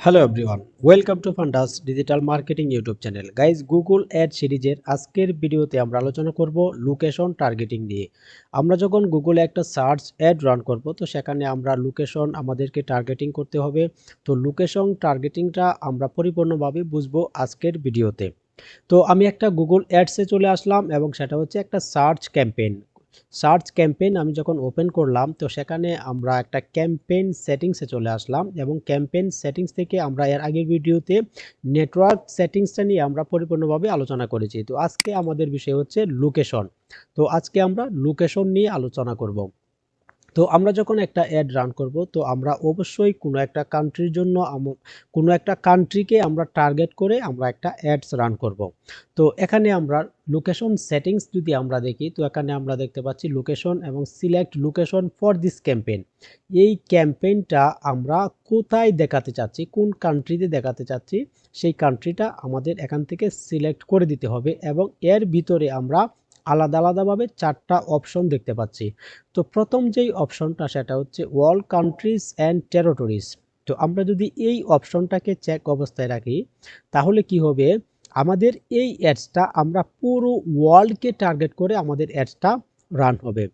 Hello everyone welcome to Fundas digital marketing YouTube channel guys Google ad সিরিজের আজকের ভিডিওতে আমরা আলোচনা করব লোকেশন টার্গেটিং নিয়ে। আমরা যখন গুগলে একটা সার্চ অ্যাড রান করব, তো সেখানে আমরা লোকেশন আমাদেরকে টার্গেটিং করতে হবে। তো লোকেশন টার্গেটিংটা আমরা পরিপূর্ণভাবে বুঝব আজকের ভিডিওতে। তো আমি একটা গুগল অ্যাডসে চলে আসলাম এবং সেটা হচ্ছে একটা সার্চ ক্যাম্পেইন সার্চ ক্যাম্পেইন আমি যখন ওপেন করলাম, তো সেখানে আমরা একটা ক্যাম্পেইন সেটিংসে চলে আসলাম এবং ক্যাম্পেইন সেটিংস থেকে আমরা এর আগের ভিডিওতে নেটওয়ার্ক সেটিংসটা নিয়ে আমরা পরিপূর্ণভাবে আলোচনা করেছি। তো আজকে আমাদের বিষয় হচ্ছে লোকেশন তো আজকে আমরা লোকেশন নিয়ে আলোচনা করব। তো আমরা যখন একটা অ্যাড রান করব, তো আমরা অবশ্যই কোনো একটা কান্ট্রির জন্য কোনো একটা কান্ট্রিকে আমরা টার্গেট করে আমরা একটা অ্যাডস রান করব। তো এখানে আমরা লোকেশন সেটিংস যদি আমরা দেখি, তো এখানে আমরা দেখতে পাচ্ছি লোকেশন এবং select location for this campaign এই ক্যাম্পেইনটা আমরা কোথায় দেখাতে চাচ্ছি, কোন কান্ট্রিতে দেখাতে চাচ্ছি, সেই কান্ট্রিটা আমাদের এখান থেকে সিলেক্ট করে দিতে হবে এবং এর ভিতরে আমরা আলাদা আলাদাভাবে চারটা অপশন দেখতে পাচ্ছি। তো প্রথম যেই অপশনটা সেটা হচ্ছে ওয়ার্ল্ড কান্ট্রিজ অ্যান্ড টেরোটরিজ তো আমরা যদি এই অপশনটাকে চেক অবস্থায় রাখি, তাহলে কি হবে? আমাদের এই অ্যাডসটা আমরা পুরো ওয়ার্ল্ডকে টার্গেট করে আমাদের অ্যাডসটা রান হবে।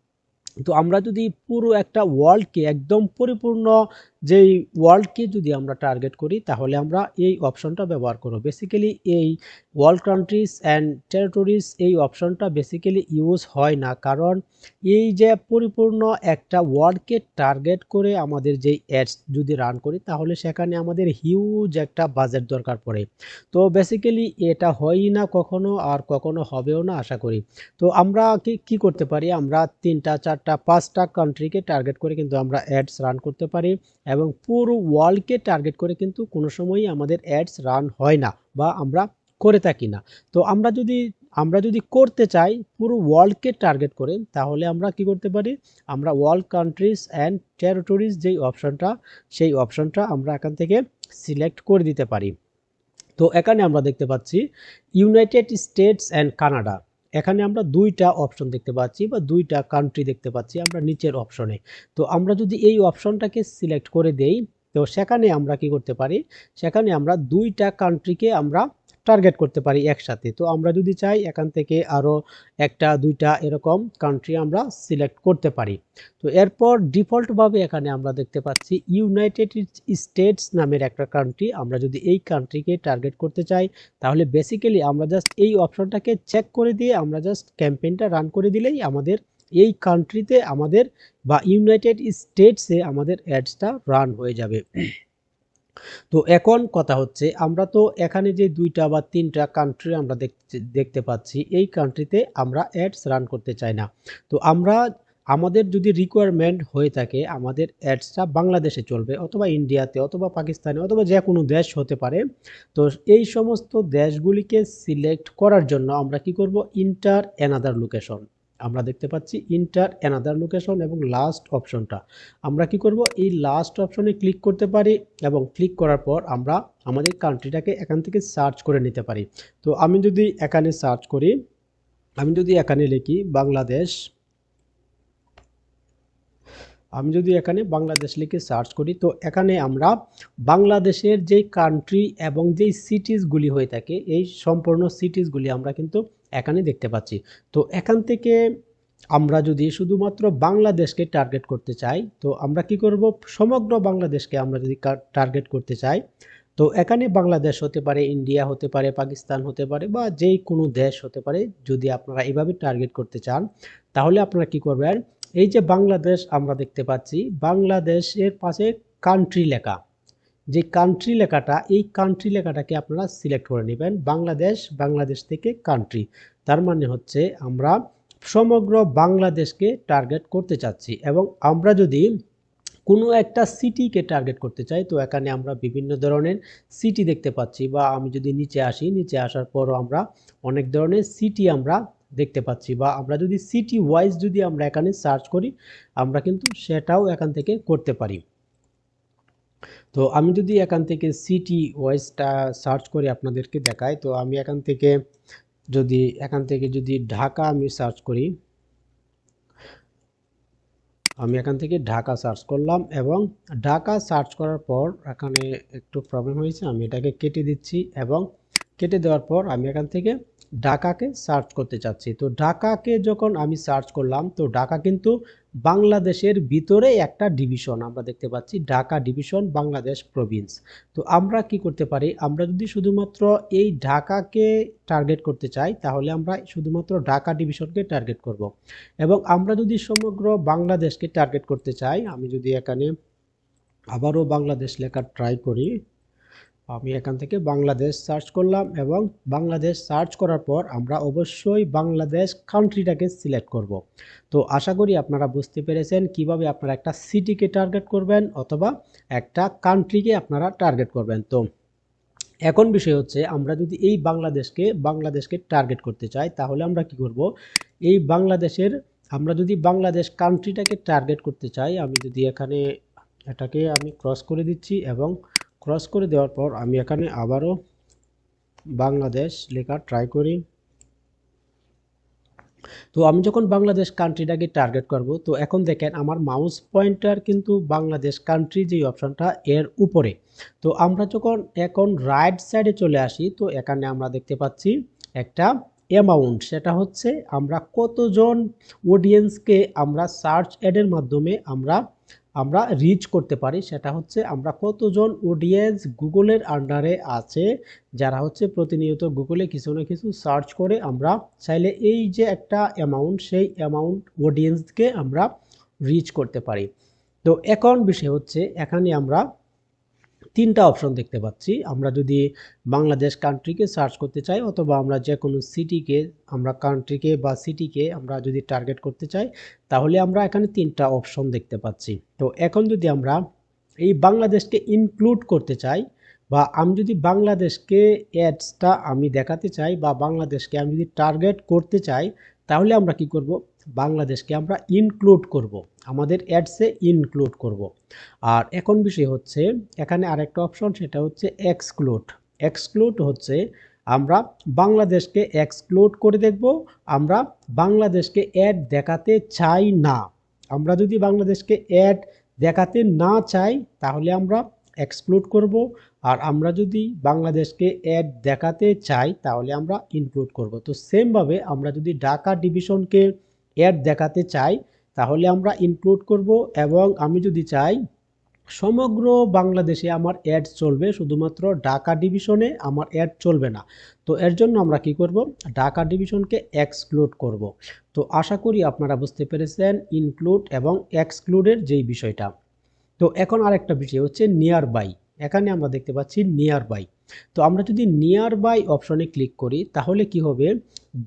তো আমরা যদি পুরো একটা ওয়ার্ল্ডকে একদম পরিপূর্ণ যেই ওয়ার্ল্ডকে যদি আমরা টার্গেট করি, তাহলে আমরা এই অপশনটা ব্যবহার করব। বেসিক্যালি এই ওয়ার্ল্ড কান্ট্রিজ অ্যান্ড টেরিটরিজ এই অপশনটা বেসিক্যালি ইউজ হয় না। কারণ এই যে পরিপূর্ণ একটা ওয়ার্ল্ডকে টার্গেট করে আমাদের যেই অ্যাডস যদি রান করি, তাহলে সেখানে আমাদের হিউজ একটা বাজেট দরকার পড়ে। তো বেসিক্যালি এটা হয়ই না কখনো আর কখনো হবেও না, আশা করি। তো আমরা কি কি করতে পারি? আমরা তিনটা, চারটা, পাঁচটা কান্ট্রিকে টার্গেট করে কিন্তু আমরা অ্যাডস রান করতে পারি এবং পুরো ওয়ার্ল্ডকে টার্গেট করে কিন্তু কোনো সময়ই আমাদের অ্যাডস রান হয় না বা আমরা করে থাকি না। তো আমরা যদি আমরা যদি করতে চাই পুরো ওয়ার্ল্ডকে টার্গেট করে, তাহলে আমরা কি করতে পারি? আমরা ওয়ার্ল্ড কান্ট্রিজ অ্যান্ড টেরিটরিজ যেই অপশনটা, সেই অপশনটা আমরা এখান থেকে সিলেক্ট করে দিতে পারি। তো এখানে আমরা দেখতে পাচ্ছি ইউনাইটেড স্টেটস অ্যান্ড কানাডা। এখানে আমরা দুইটা অপশন দেখতে পাচ্ছি বা দুইটা কান্ট্রি দেখতে পাচ্ছি, আমরা নিচের অপশনে তো আমরা যদি এই অপশনটাকে সিলেক্ট করে দেই, তো সেখানে আমরা কি করতে পারি? সেখানে আমরা দুইটা কান্ট্রিকে আমরা টার্গেট করতে পারি একসাথে। তো আমরা যদি চাই এখান থেকে আরও একটা, দুইটা এরকম কান্ট্রি আমরা সিলেক্ট করতে পারি। তো এরপর ডিফল্টভাবে এখানে আমরা দেখতে পাচ্ছি ইউনাইটেড স্টেটস নামের একটা কান্ট্রি আমরা যদি এই কান্ট্রিকে টার্গেট করতে চাই, তাহলে বেসিক্যালি আমরা জাস্ট এই অপশনটাকে চেক করে দিয়ে আমরা জাস্ট ক্যাম্পেইনটা রান করে দিলেই আমাদের এই কান্ট্রিতে আমাদের বা ইউনাইটেড স্টেটসে আমাদের অ্যাডসটা রান হয়ে যাবে। তো এখন কথা হচ্ছে, আমরা তো এখানে যে দুইটা বা তিনটা কান্ট্রি আমরা দেখতে পাচ্ছি, এই কান্ট্রিতে আমরা অ্যাডস রান করতে চাই না। তো আমরা, আমাদের যদি রিকোয়ারমেন্ট হয়ে থাকে, আমাদের অ্যাডসটা বাংলাদেশে চলবে অথবা ইন্ডিয়াতে অথবা পাকিস্তানে অথবা যে কোনো দেশ হতে পারে। তো এই সমস্ত দেশগুলিকে সিলেক্ট করার জন্য আমরা কি করব? ইন্টার অ্যানাদার লোকেশন আমরা দেখতে পাচ্ছি ইন্টার অ্যানাদার লোকেশন এবং লাস্ট অপশনটা আমরা কি করব? এই লাস্ট অপশনে ক্লিক করতে পারি এবং ক্লিক করার পর আমরা আমাদের কান্ট্রিটাকে এখান থেকে সার্চ করে নিতে পারি। তো আমি যদি এখানে সার্চ করি, আমি যদি এখানে লিখি বাংলাদেশ, আমি যদি এখানে বাংলাদেশ লিখে সার্চ করি, তো এখানে আমরা বাংলাদেশের যেই কান্ট্রি এবং যেই সিটিসগুলি হয়ে থাকে, এই সম্পূর্ণ সিটিসগুলি আমরা কিন্তু এখানে দেখতে পাচ্ছি। তো এখান থেকে আমরা যদি শুধুমাত্র বাংলাদেশকে টার্গেট করতে চাই, তো আমরা কি করব? সমগ্র বাংলাদেশকে আমরা যদি টার্গেট করতে চাই, তো এখানে বাংলাদেশ হতে পারে ইন্ডিয়া হতে পারে, পাকিস্তান হতে পারে বা যেই কোনো দেশ হতে পারে, যদি আপনারা এভাবে টার্গেট করতে চান, তাহলে আপনারা কি করবেন? এই যে বাংলাদেশ আমরা দেখতে পাচ্ছি, বাংলাদেশের পাশে কান্ট্রি লেখা। যে কান্ট্রি লেখাটা, এই কান্ট্রি লেখাটাকে আপনারা সিলেক্ট করে নেবেন। বাংলাদেশ বাংলাদেশ থেকে কান্ট্রি তার মানে হচ্ছে আমরা সমগ্র বাংলাদেশকে টার্গেট করতে চাচ্ছি এবং আমরা যদি কোনো একটা সিটিকে টার্গেট করতে চাই, তো এখানে আমরা বিভিন্ন ধরনের সিটি দেখতে পাচ্ছি বা আমি যদি নিচে আসি, নিচে আসার পরও আমরা অনেক ধরনের সিটি আমরা দেখতে পাচ্ছি বা আমরা যদি সিটি ওয়াইজ যদি আমরা এখানে সার্চ করি, আমরা কিন্তু সেটাও এখান থেকে করতে পারি। তো আমি যদি এখান থেকে সিটি ওয়াইজটা সার্চ করে আপনাদেরকে দেখাই, তো আমি এখান থেকে যদি, এখান থেকে যদি ঢাকা আমি সার্চ করি, আমি এখান থেকে ঢাকা সার্চ করলাম এবং ঢাকা সার্চ করার পর এখানে একটু প্রবলেম হয়েছে, আমি এটাকে কেটে দিচ্ছি এবং কেটে দেওয়ার পর আমি এখান থেকে ঢাকাকে সার্চ করতে চাচ্ছি। তো ঢাকাকে যখন আমি সার্চ করলাম, তো ঢাকা কিন্তু বাংলাদেশের ভিতরে একটা ডিভিশন আমরা দেখতে পাচ্ছি, ঢাকা ডিভিশন বাংলাদেশ প্রভিন্স তো আমরা কি করতে পারি? আমরা যদি শুধুমাত্র এই ঢাকাকে টার্গেট করতে চাই, তাহলে আমরা শুধুমাত্র ঢাকা ডিভিশনকে টার্গেট করব। এবং আমরা যদি সমগ্র বাংলাদেশকে টার্গেট করতে চাই, আমি যদি এখানে আবারও বাংলাদেশ লেখা ট্রাই করি আমি এখান থেকে বাংলাদেশ সার্চ করলাম এবং বাংলাদেশ সার্চ করার পর আমরা অবশ্যই বাংলাদেশ কান্ট্রিটাকে সিলেক্ট করব। তো আশা করি আপনারা বুঝতে পেরেছেন কীভাবে আপনারা একটা সিটিকে টার্গেট করবেন অথবা একটা কান্ট্রিকে আপনারা টার্গেট করবেন। তো এখন বিষয় হচ্ছে আমরা যদি এই বাংলাদেশকে বাংলাদেশকে টার্গেট করতে চাই, তাহলে আমরা কি করব? এই বাংলাদেশের, আমরা যদি বাংলাদেশ কান্ট্রিটাকে টার্গেট করতে চাই, আমি যদি এখানে এটাকে আমি ক্রস করে দিচ্ছি এবং ক্রস করে দেওয়ার পর আমি এখানে আবারও বাংলাদেশ লেখা ট্রাই করি। তো আমি যখন বাংলাদেশ কান্ট্রিটাকে টার্গেট করব, তো এখন দেখেন আমার মাউস পয়েন্টার কিন্তু বাংলাদেশ কান্ট্রি যে অপশানটা এর উপরে। তো আমরা যখন এখন রাইট সাইডে চলে আসি, তো এখানে আমরা দেখতে পাচ্ছি একটা অ্যামাউন্ট সেটা হচ্ছে আমরা কতজন অডিয়েন্সকে আমরা সার্চ অ্যাডের মাধ্যমে আমরা আমরা রিচ করতে পারি, সেটা হচ্ছে আমরা কতজন অডিয়েন্স গুগলের আন্ডারে আছে, যারা হচ্ছে প্রতিনিয়ত গুগলে কিছু না কিছু সার্চ করে আমরা চাইলে এই যে একটা অ্যামাউন্ট সেই অ্যামাউন্ট অডিয়েন্সকে আমরা রিচ করতে পারি। তো এখন বিষয় হচ্ছে, এখানে আমরা তিনটা অপশন দেখতে পাচ্ছি। আমরা যদি বাংলাদেশ কান্ট্রিকে সার্চ করতে চাই অথবা আমরা যে কোনো সিটিকে আমরা কান্ট্রিকে বা সিটিকে আমরা যদি টার্গেট করতে চাই, তাহলে আমরা এখানে তিনটা অপশন দেখতে পাচ্ছি। তো এখন যদি আমরা এই বাংলাদেশকে ইনক্লুড করতে চাই বা আমি যদি বাংলাদেশকে অ্যাডসটা আমি দেখাতে চাই বা বাংলাদেশকে আমি যদি টার্গেট করতে চাই, তাহলে আমরা কি করব? বাংলাদেশকে আমরা ইনক্লুড করব। আমাদের অ্যাডসে ইনক্লুড করব। আর এখন বিষয় হচ্ছে, এখানে আরেকটা অপশন সেটা হচ্ছে এক্সক্লুড এক্সক্লুড হচ্ছে, আমরা বাংলাদেশকে এক্সক্লুড করে দেখব, আমরা বাংলাদেশকে অ্যাড দেখাতে চাই না। আমরা যদি বাংলাদেশকে অ্যাড দেখাতে না চাই, তাহলে আমরা এক্সক্লুড করব। আর আমরা যদি বাংলাদেশকে অ্যাড দেখাতে চাই, তাহলে আমরা ইনক্লুড করব। তো সেমভাবে আমরা যদি ঢাকা ডিভিশনকে অ্যাড দেখাতে চাই, তাহলে আমরা ইনক্লুড করব এবং আমি যদি চাই, সমগ্র বাংলাদেশে আমার অ্যাড চলবে, শুধুমাত্র ঢাকা ডিভিশনে আমার অ্যাড চলবে না। তো এর জন্য আমরা কি করব? ঢাকা ডিভিশনকে এক্সক্লুড করব। তো আশা করি আপনারা বুঝতে পেরেছেন ইনক্লুড এবং এক্সক্লুডের যেই বিষয়টা। তো এখন আরেকটা বিষয় হচ্ছে নিয়ার বাই এখানে আমরা দেখতে পাচ্ছি নিয়ার বাই তো আমরা যদি নিয়ার বাই অপশনে ক্লিক করি, তাহলে কি হবে?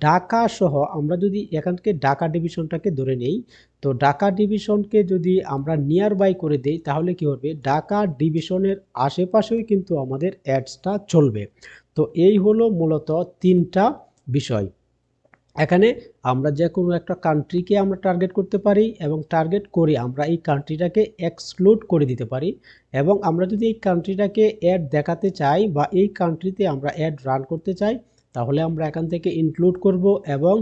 ঢাকা সহ আমরা যদি এখান থেকে ঢাকা ডিভিশনটাকে ধরে নেই, তো ঢাকা ডিভিশনকে যদি আমরা নিয়ার বাই করে দেই, তাহলে কি হবে? ঢাকা ডিভিশনের আশেপাশেও কিন্তু আমাদের অ্যাডসটা চলবে। তো এই হলো মূলত তিনটা বিষয়। এখানে আমরা যে কোনো একটা কান্ট্রিকে আমরা টার্গেট করতে পারি এবং টার্গেট করে আমরা এই কান্ট্রিটাকে এক্সক্লুড করে দিতে পারি এবং আমরা যদি এই কান্ট্রিটাকে অ্যাড দেখাতে চাই বা এই কান্ট্রিতে আমরা অ্যাড রান করতে চাই, তাহলে আমরা এখান থেকে ইনক্লুড করব এবং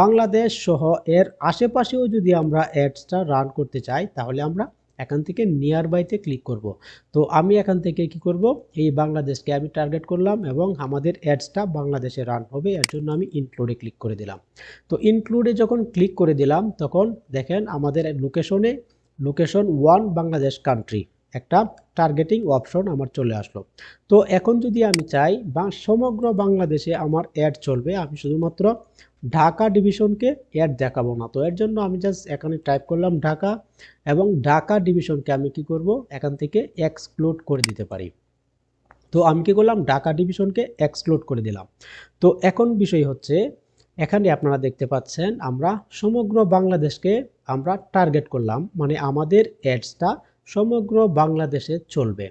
বাংলাদেশ সহ এর আশেপাশেও যদি আমরা অ্যাডসটা রান করতে চাই, তাহলে আমরা এখান থেকে নিয়ার বাইতে ক্লিক করব। তো আমি এখান থেকে কি করব? এই বাংলাদেশকে আমি টার্গেট করলাম এবং আমাদের অ্যাডসটা বাংলাদেশে রান হবে, এর জন্য আমি ইনক্লুডে ক্লিক করে দিলাম। তো ইনক্লুডে যখন ক্লিক করে দিলাম, তখন দেখেন আমাদের লোকেশনে লোকেশন ওয়ান বাংলাদেশ কান্ট্রি একটা টার্গেটিং অপশন আমার চলে আসলো। তো এখন যদি আমি চাই বা সমগ্র বাংলাদেশে আমার অ্যাড চলবে, আমি শুধুমাত্র ঢাকা ডিভিশনকে অ্যাড দেখাবো না। তো এর জন্য আমি জাস্ট এখানে টাইপ করলাম ঢাকা এবং ঢাকা ডিভিশনকে আমি কি করব? এখান থেকে এক্সক্লুড করে দিতে পারি। তো আমি কি করলাম? ঢাকা ডিভিশনকে এক্সক্লুড করে দিলাম। তো এখন বিষয় হচ্ছে, এখানে আপনারা দেখতে পাচ্ছেন আমরা সমগ্র বাংলাদেশকে আমরা টার্গেট করলাম। মানে আমাদের অ্যাডসটা সমগ্র বাংলাদেশে চলবে।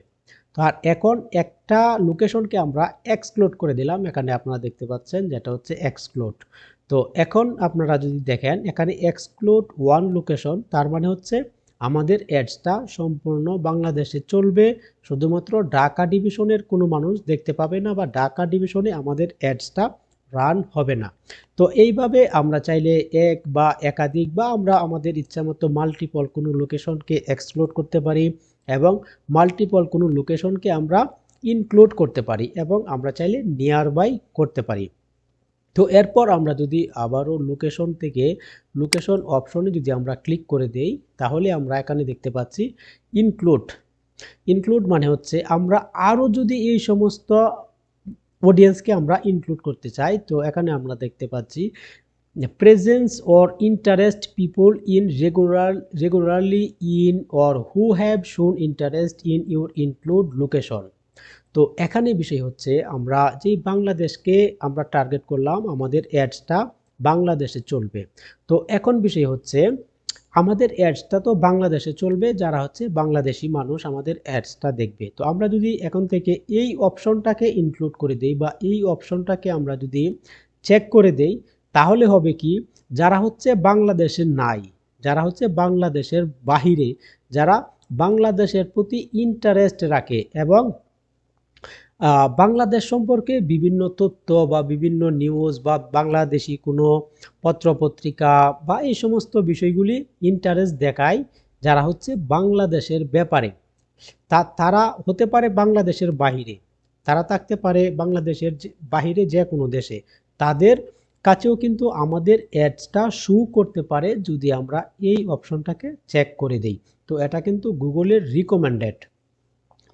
তো আর এখন একটা লোকেশনকে আমরা এক্সক্লুড করে দিলাম। এখানে আপনারা দেখতে পাচ্ছেন যেটা হচ্ছে এক্সক্লুড তো এখন আপনারা যদি দেখেন, এখানে এক্সক্লুড ওয়ান লোকেশন তার মানে হচ্ছে আমাদের অ্যাডসটা সম্পূর্ণ বাংলাদেশে চলবে। শুধুমাত্র ঢাকা ডিভিশনের কোনো মানুষ দেখতে পাবে না বা ঢাকা ডিভিশনে আমাদের অ্যাডসটা রান হবে না। তো এইভাবে আমরা চাইলে এক বা একাধিক বা আমরা আমাদের ইচ্ছামতো মাল্টিপল কোনো লোকেশনকে এক্সপ্লোর করতে পারি এবং মাল্টিপল কোনো লোকেশনকে আমরা ইনক্লুড করতে পারি এবং আমরা চাইলে নিয়ার বাই করতে পারি। তো এরপর আমরা যদি আবারও লোকেশন থেকে লোকেশন অপশনে যদি আমরা ক্লিক করে দেই, তাহলে আমরা এখানে দেখতে পাচ্ছি ইনক্লুড ইনক্লুড মানে হচ্ছে আমরা আরও যদি এই সমস্ত অডিয়েন্সকে আমরা ইনক্লুড করতে চাই, তো এখানে আমরা দেখতে পাচ্ছি presence or interest people in regular regularly in or who have shown interest in your include location তো এখানে বিষয় হচ্ছে আমরা যেই বাংলাদেশকে আমরা টার্গেট করলাম, আমাদের অ্যাডসটা বাংলাদেশে চলবে। তো এখন বিষয় হচ্ছে, আমাদের অ্যাডসটা তো বাংলাদেশে চলবে, যারা হচ্ছে বাংলাদেশি মানুষ আমাদের অ্যাডসটা দেখবে। তো আমরা যদি এখন থেকে এই অপশনটাকে ইনক্লুড করে দেই বা এই অপশনটাকে আমরা যদি চেক করে দেই, তাহলে হবে কি, যারা হচ্ছে বাংলাদেশে নাই, যারা হচ্ছে বাংলাদেশের বাহিরে, যারা বাংলাদেশের প্রতি ইন্টারেস্ট রাখে এবং বাংলাদেশ সম্পর্কে বিভিন্ন তথ্য বা বিভিন্ন নিউজ বা বাংলাদেশি কোনো পত্রপত্রিকা বা এই সমস্ত বিষয়গুলি ইন্টারেস্ট দেখায় যারা হচ্ছে বাংলাদেশের ব্যাপারে। তা, তারা হতে পারে বাংলাদেশের বাহিরে। তারা থাকতে পারে বাংলাদেশের বাহিরে যে কোনো দেশে। তাদের কাছেও কিন্তু আমাদের অ্যাডসটা শু করতে পারে যদি আমরা এই অপশনটাকে চেক করে দেই। তো এটা কিন্তু গুগলের রিকমেন্ডেড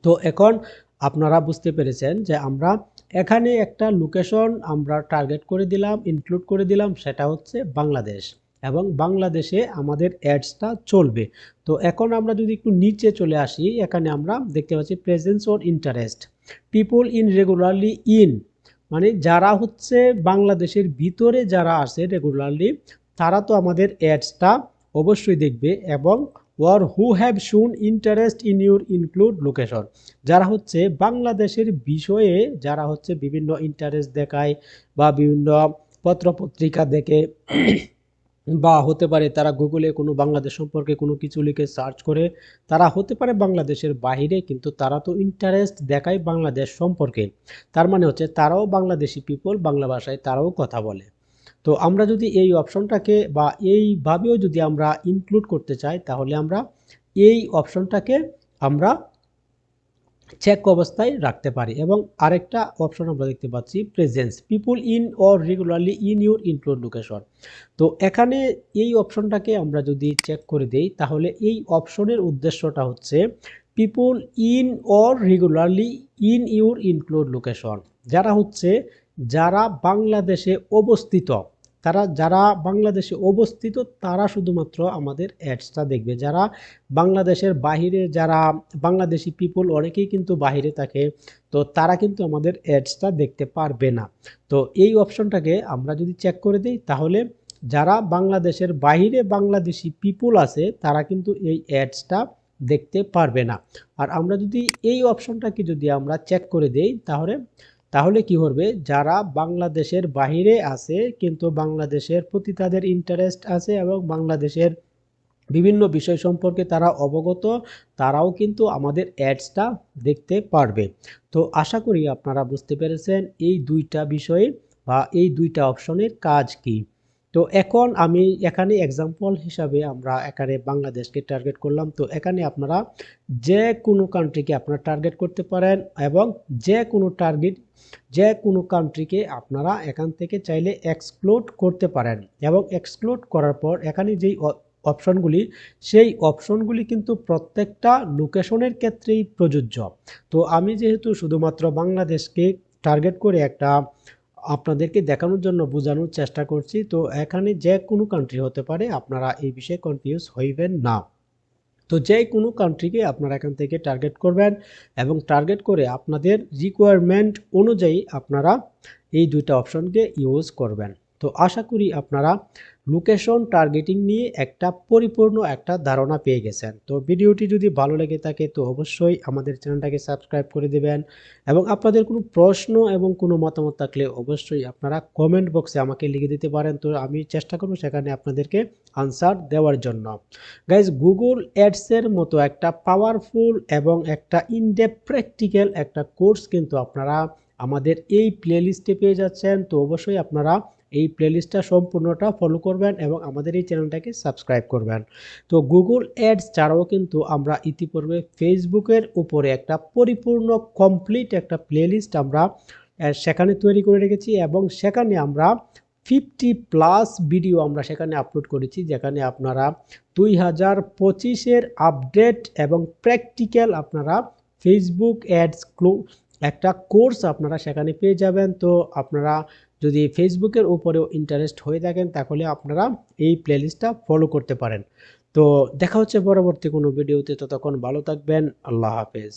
তো এখন আপনারা বুঝতে পেরেছেন যে আমরা এখানে একটা লোকেশন আমরা টার্গেট করে দিলাম ইনক্লুড করে দিলাম, সেটা হচ্ছে বাংলাদেশ। এবং বাংলাদেশে আমাদের অ্যাডসটা চলবে। তো এখন আমরা যদি একটু নিচে চলে আসি, এখানে আমরা দেখতে পাচ্ছি presence or interest people in regularly in মানে যারা হচ্ছে বাংলাদেশের ভিতরে যারা আসে রেগুলারলি তারা তো আমাদের অ্যাডসটা অবশ্যই দেখবে এবং or who have shown interest in your include location যারা হচ্ছে বাংলাদেশের বিষয়ে, যারা হচ্ছে বিভিন্ন ইন্টারেস্ট দেখায় বা বিভিন্ন পত্রপত্রিকা দেখে, বা হতে পারে তারা গুগলে কোনো বাংলাদেশ সম্পর্কে কোনো কিছু লিখে সার্চ করে, তারা হতে পারে বাংলাদেশের বাহিরে কিন্তু তারা তো ইন্টারেস্ট দেখায় বাংলাদেশ সম্পর্কে। তার মানে হচ্ছে তারাও বাংলাদেশি পিপল বাংলা ভাষায় তারাও কথা বলে। তো আমরা যদি এই অপশনটাকে বা এইভাবেও যদি আমরা ইনক্লুড করতে চাই, তাহলে আমরা এই অপশনটাকে আমরা চেক অবস্থায় রাখতে পারি। এবং আরেকটা অপশন আমরা দেখতে পাচ্ছি presence people in or regularly in your include location তো এখানে এই অপশনটাকে আমরা যদি চেক করে দেই, তাহলে এই অপশনের উদ্দেশ্যটা হচ্ছে people in or regularly in your include location যারা হচ্ছে যারা বাংলাদেশে অবস্থিত, তারা যারা বাংলাদেশে অবস্থিত, তারা শুধুমাত্র আমাদের অ্যাডসটা দেখবে। যারা বাংলাদেশের বাহিরে, যারা বাংলাদেশি পিপল অনেকেই কিন্তু বাহিরে থাকে, তো তারা কিন্তু আমাদের অ্যাডসটা দেখতে পারবে না। তো এই অপশনটাকে আমরা যদি চেক করে দিই, তাহলে যারা বাংলাদেশের বাহিরে বাংলাদেশি পিপল আছে, তারা কিন্তু এই অ্যাডসটা দেখতে পারবে না। আর আমরা যদি এই অপশনটাকে যদি আমরা চেক করে দেই, তাহলে তাহলে কি করবে? যারা বাংলাদেশের বাহিরে আছে, কিন্তু বাংলাদেশের প্রতি তাদের ইন্টারেস্ট আছে এবং বাংলাদেশের বিভিন্ন বিষয় সম্পর্কে তারা অবগত, তারাও কিন্তু আমাদের অ্যাডসটা দেখতে পারবে। তো আশা করি আপনারা বুঝতে পেরেছেন এই দুইটা বিষয়ে বা এই দুইটা অপশনের কাজ কি। তো এখন আমি এখানে এক্সাম্পল হিসাবে আমরা এখানে বাংলাদেশকে টার্গেট করলাম। তো এখানে আপনারা যে কোনো কান্ট্রিকে আপনারা টার্গেট করতে পারেন এবং যে কোনো টার্গেট যে কোনো কান্ট্রিকে আপনারা এখান থেকে চাইলে এক্সক্লুড করতে পারেন এবং এক্সক্লুড করার পর এখানে যেই অপশনগুলি সেই অপশনগুলি কিন্তু প্রত্যেকটা লোকেশনের ক্ষেত্রেই প্রযোজ্য। তো আমি যেহেতু শুধুমাত্র বাংলাদেশকে টার্গেট করে একটা আপনাদেরকে দেখানোর জন্য বোঝানোর চেষ্টা করছি। তো এখানে যে কোনো কান্ট্রি হতে পারে, আপনারা এই বিষয়ে কনফিউজ হইবেন না। তো যে কোনো কান্ট্রিকে আপনারা এখান থেকে টার্গেট করবেন এবং টার্গেট করে আপনাদের রিকোয়ারমেন্ট অনুযায়ী আপনারা এই দুইটা অপশনকে ইউজ করবেন। তো আশা করি আপনারা লোকেশন টার্গেটিং নিয়ে একটা পরিপূর্ণ একটা ধারণা পেয়ে গেছেন। তো ভিডিওটি যদি ভালো লেগে থাকে তো অবশ্যই আমাদের চ্যানেলটাকে সাবস্ক্রাইব করে দেবেন এবং আপনাদের কোনো প্রশ্ন এবং কোনো মতামত থাকলে অবশ্যই আপনারা কমেন্ট বক্সে আমাকে লিখে দিতে পারেন। তো আমি চেষ্টা করব সেখানে আপনাদেরকে আনসার দেওয়ার জন্য। গাইজ গুগল অ্যাডসের মতো একটা পাওয়ারফুল এবং একটা ইনডেপ প্র্যাকটিক্যাল একটা কোর্স কিন্তু আপনারা আমাদের এই প্লেলিস্টে পেয়ে যাচ্ছেন। তো অবশ্যই আপনারা এই প্লেলিস্টটা সম্পূর্ণটা ফলো করবেন এবং আমাদের এই চ্যানেলটাকে সাবস্ক্রাইব করবেন। তো গুগল অ্যাডস ছাড়াও কিন্তু আমরা ইতিপূর্বে ফেসবুকের উপরে একটা পরিপূর্ণ কমপ্লিট একটা প্লেলিস্ট আমরা সেখানে তৈরি করে রেখেছি এবং সেখানে আমরা ফিফটি প্লাস ভিডিও আমরা সেখানে আপলোড করেছি, যেখানে আপনারা দুই হাজার পঁচিশের আপডেট এবং প্র্যাকটিক্যাল আপনারা ফেসবুক অ্যাডস ক্লো একটা কোর্স আপনারা সেখানে পেয়ে যাবেন। তো আপনারা যদি ফেসবুকের উপরেও ইন্টারেস্ট হয়ে থাকেন, তাহলে আপনারা এই প্লেলিস্টটা ফলো করতে পারেন। তো দেখা হচ্ছে পরবর্তী কোনো ভিডিওতে ততক্ষণ ভালো থাকবেন, আল্লাহ হাফেজ।